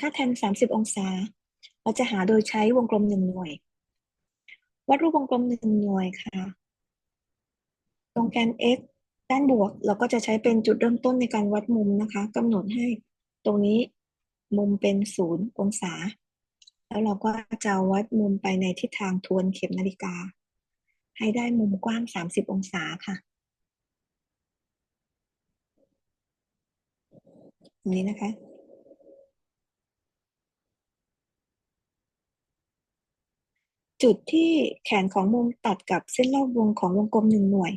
ค่าแทน 30 องศา เราจะหาโดยใช้วงกลมหนึ่งหน่วย วัดรูปวงกลมหนึ่งหน่วยค่ะ ตรงแกน x ด้านบวกเราก็จะใช้เป็นจุดเริ่มต้นในการวัดมุมนะคะกำหนดให้ตรงนี้มุมเป็นศูนย์องศา แล้วเราก็จะวัดมุมไปในทิศทางทวนเข็มนาฬิกา ให้ได้มุมกว้าง 30 องศาค่ะตรงนี้นะคะ จุดที่แขนของมุมตัดกับเส้นรอบวงของวงกลมหนึ่งหน่วย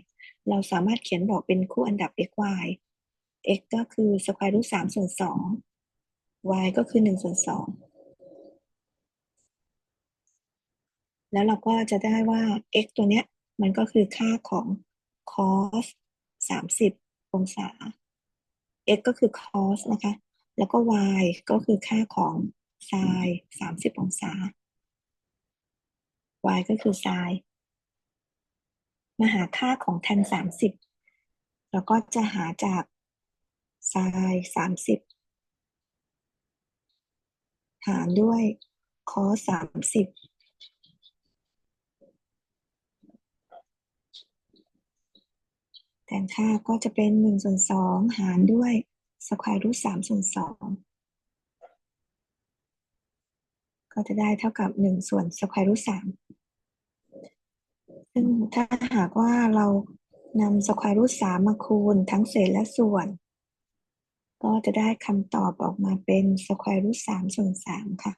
เราสามารถเขียนบอกเป็นคู่อันดับ x y x ก็คือสแควร์รูทสามส่วนสอง y ก็คือหนึ่งส่วนสอง แล้วเราก็จะได้ว่า x ตัวเนี้ยมันก็คือค่าของ cos สามสิบองศา x ก็คือ cos นะคะ แล้วก็ y ก็คือค่าของ sin สามสิบองศา y ก็คือ sin มาหาค่าของ tan สามสิบแล้วก็จะหาจาก sin สามสิบหารด้วย cos สามสิบแทนค่าก็จะเป็นหนึ่งส่วนสองหารด้วยสแควร์รูทสามส่วนสอง ก็จะได้เท่ากับหนึ่งส่วนสแควรูทสามซึ่งถ้าหากว่าเรานำสแควรูทสามมาคูณทั้งเศษและส่วน ก็จะได้คำตอบออกมาเป็นสแควร์รูทสามส่วนสามค่ะ